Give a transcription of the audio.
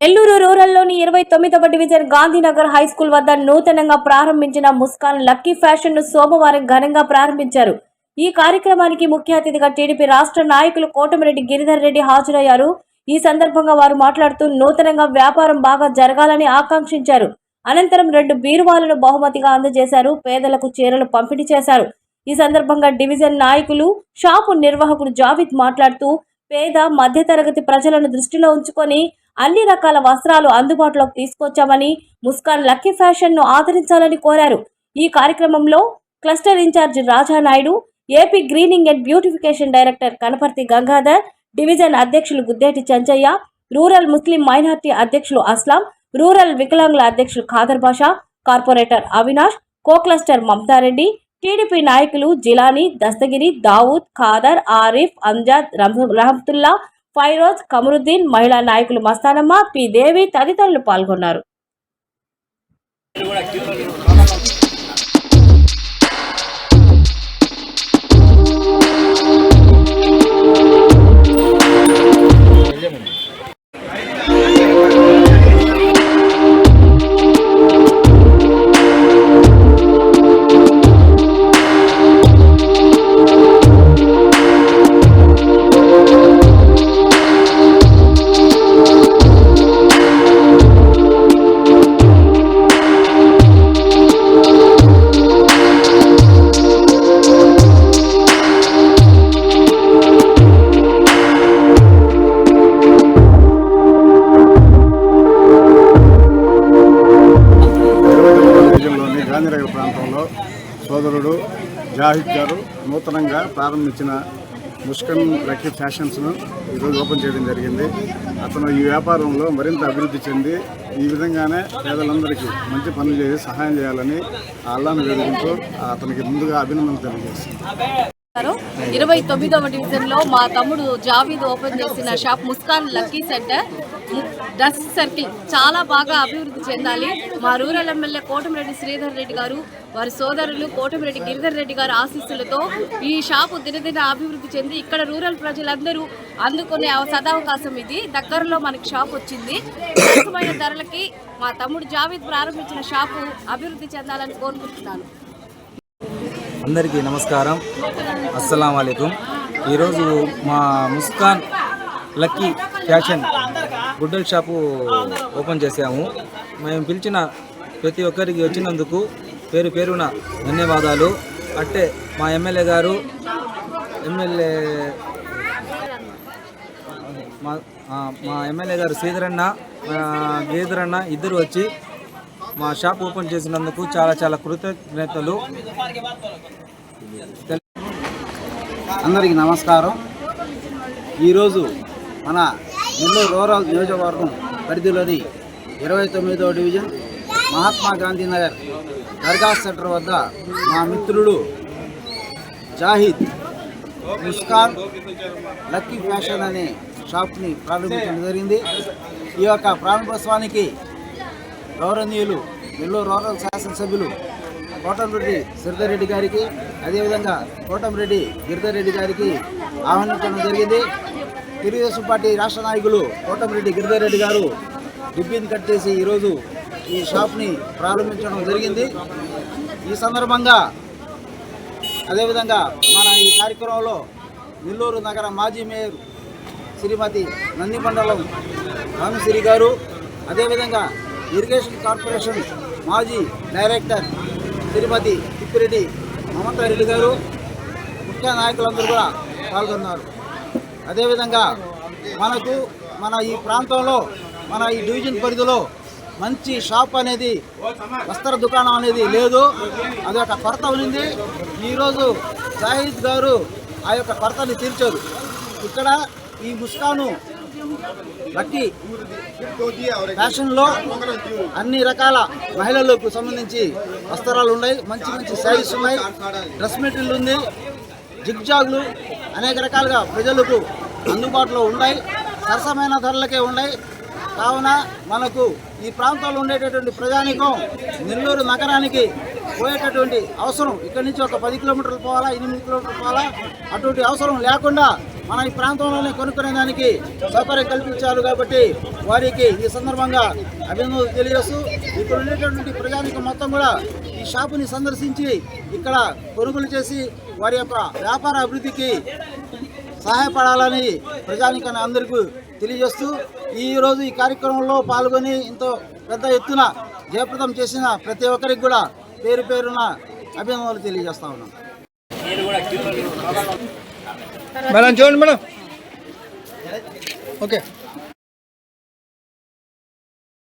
నెల్లూరు రూరల్లోని ఇరవై తొమ్మిదవ division Gandhinagar high school వద్ద నూతనంగా ప్రారంభించిన ముస్కాన్ లక్కీ ఫ్యాషన్ను సోమవారం ఘనంగా ప్రారంభించారు. ఈ కార్యక్రమానికి ముఖ్య అతిథిగా టీడీపీ రాష్ట్ర నాయకులు కోటమిరెడ్డి గిరిధర్ రెడ్డి హాజరయ్యారు. ఈ సందర్భంగా వారు మాట్లాడుతూ నూతనంగా వ్యాపారం బాగా జరగాలని ఆకాంక్షించారు. అనంతరం రెండు బీరువాలను బహుమతిగా అందజేశారు. పేదలకు చీరలు పంపిణీ చేశారు. ఈ సందర్భంగా డివిజన్ నాయకులు షాపు నిర్వాహకుడు జావిద్ మాట్లాడుతూ పేద మధ్యతరగతి ప్రజలను దృష్టిలో ఉంచుకొని అన్ని రకాల వస్త్రాలు అందుబాటులోకి తీసుకొచ్చామని ముస్కాన్ లక్కీ ఫ్యాషన్ను ఆదరించాలని కోరారు. ఈ కార్యక్రమంలో cluster incharge Rajanaidu AP greening and beautification director Kanaparthi Gangadhar division అధ్యక్షులు Guddeti Chanchaiah rural Muslim minority అధ్యక్షులు అస్లాం రూరల్ వికలాంగుల అధ్యక్షులు Khader Basha corporator Avinash co cluster Mamatha Reddy TDP నాయకులు జిలానీ దస్తగిరి దావూద్ ఖాదర్ ఆరిఫ్ అంజాద్ రహమతుల్లా ఫైరోజ్ కమరుద్దీన్ మహిళా నాయకులు మస్తానమ్మ పి దేవి తదితరులు పాల్గొన్నారు. సోదరుడు జాహిద్ గారు నూతనంగా ప్రారంభించిన ముష్కన్ లక్కీ ఫ్యాషన్స్ను ఈరోజు ఓపెన్ చేయడం జరిగింది. అతను ఈ వ్యాపారంలో మరింత అభివృద్ధి చెంది ఈ విధంగానే పేదలందరికీ మంచి పనులు చేసి సహాయం చేయాలని అల్లాను వేడుకుంటూ అతనికి ముందుగా అభినందనలు తెలియజేస్తున్నాను. ఇరవై తొమ్మిదవ డివిజన్లో మా తమ్ముడు జావీద్ ఓపెన్ చేసిన shop Muskan lucky centre. Dress circle చాలా బాగా అభివృద్ధి చెందాలి. మా రూరల్ ఎమ్మెల్యే కోటమిరెడ్డి శ్రీధర్ రెడ్డి గారు వారి సోదరులు కోటమిరెడ్డి గిరిధర్ రెడ్డి గారి ఆశీస్సులతో ఈ షాపు దినదిన అభివృద్ధి చెంది ఇక్కడ రూరల్ ప్రజలందరూ అందుకునే సదావకాశం ఇది. దగ్గరలో మనకి షాప్ వచ్చింది. సరసమైన ధరలకి మా తమ్ముడు జావేద్ ప్రారంభించిన షాపు అభివృద్ధి చెందాలని కోరుకుంటున్నాను. అందరికీ నమస్కారం. అస్సలం వాలేకుం ఈరోజు మా ముస్కాన్ లక్కీ ఫ్యాషన్ గుడ్డల షాపు ఓపెన్ చేశాము. మేము పిలిచిన ప్రతి ఒక్కరికి వచ్చినందుకు పేరు పేరున ధన్యవాదాలు. అట్టే మా ఎమ్మెల్యే గారు ఎమ్మెల్యే మా మా ఎమ్మెల్యే గారు శ్రీధరన్న గీధరన్న ఇద్దరు వచ్చి మా షాప్ ఓపెన్ చేసినందుకు చాలా చాలా కృతజ్ఞతలు. అందరికీ నమస్కారం. ఈరోజు మన నెల్లూరు రూరల్ నియోజకవర్గం పరిధిలోని ఇరవై తొమ్మిదవ డివిజన్ మహాత్మా గాంధీ నగర్ దర్గా సెంటర్ వద్ద మా మిత్రుడు జాహిద్ ముస్కాన్ లక్కీ ఫ్యాషన్ అనే షాప్ని ప్రారంభించడం జరిగింది. ఈ యొక్క ప్రారంభోత్సవానికి గౌరవనీయులు నెల్లూరు రూరల్ శాసనసభ్యులు కోటంరెడ్డి శ్రీధర్ రెడ్డి గారికి అదేవిధంగా కోటంరెడ్డి గిరిధర్ రెడ్డి గారికి ఆహ్వానించడం జరిగింది. తెలుగుదేశం పార్టీ రాష్ట్ర నాయకులు కోటమిరెడ్డి గిరిధర్ రెడ్డి గారు డిబ్బీని కట్ చేసి ఈరోజు ఈ షాప్ని ప్రారంభించడం జరిగింది. ఈ సందర్భంగా అదేవిధంగా మన ఈ కార్యక్రమంలో నెల్లూరు నగర మాజీ మేయర్ శ్రీమతి నందిమండలం రామశ్రీ గారు అదేవిధంగా ఇరిగేషన్ కార్పొరేషన్ మాజీ డైరెక్టర్ శ్రీమతి తిప్పిరెడ్డి మమతారెడ్డి గారు ముఖ్య నాయకులందరూ కూడా పాల్గొన్నారు. అదేవిధంగా మనకు మన ఈ ప్రాంతంలో మన ఈ డివిజన్ పరిధిలో మంచి షాప్ అనేది వస్త్ర దుకాణం అనేది లేదు. అది ఒక కొరత ఉంది. ఈరోజు జాహీద్ గారు ఆ యొక్క కొరతని తీర్చారు. ఇక్కడ ఈ ముస్కాను లక్కీ ఫ్యాషన్లో అన్ని రకాల మహిళలకు సంబంధించి వస్త్రాలు ఉన్నాయి. మంచి మంచి శారీస్ ఉన్నాయి. డ్రెస్ మెటీరియల్ ఉంది. జిగ్జాగ్లు అనేక రకాలుగా ప్రజలకు అందుబాటులో ఉన్నాయి సరసమైన ధరలకే ఉన్నాయి. కావున మనకు ఈ ప్రాంతంలో ఉండేటటువంటి ప్రజానికం నెల్లూరు నగరానికి పోయేటటువంటి అవసరం. ఇక్కడి నుంచి ఒక పది కిలోమీటర్లు పోవాలా ఎనిమిది కిలోమీటర్లు పోవాలా? అటువంటి అవసరం లేకుండా మన ఈ ప్రాంతంలోనే కొనుక్కునే దానికి సౌకర్యం కల్పించారు కాబట్టి వారికి ఈ సందర్భంగా అభినందనలు తెలియజేస్తూ ఇక్కడ ఉండేటటువంటి ప్రజానికం మొత్తం కూడా ఈ షాపుని సందర్శించి ఇక్కడ కొనుగోలు చేసి వారి యొక్క వ్యాపార అభివృద్ధికి సహాయపడాలని ప్రజానికాన్ని అందరికీ తెలియజేస్తూ ఈరోజు ఈ కార్యక్రమంలో పాల్గొని ఎంతో పెద్ద ఎత్తున జయప్రదం చేసిన ప్రతి ఒక్కరికి కూడా పేరు పేరున అభినందనలు తెలియజేస్తా ఉన్నాం. మేడం చూడండి మేడం. ఓకే.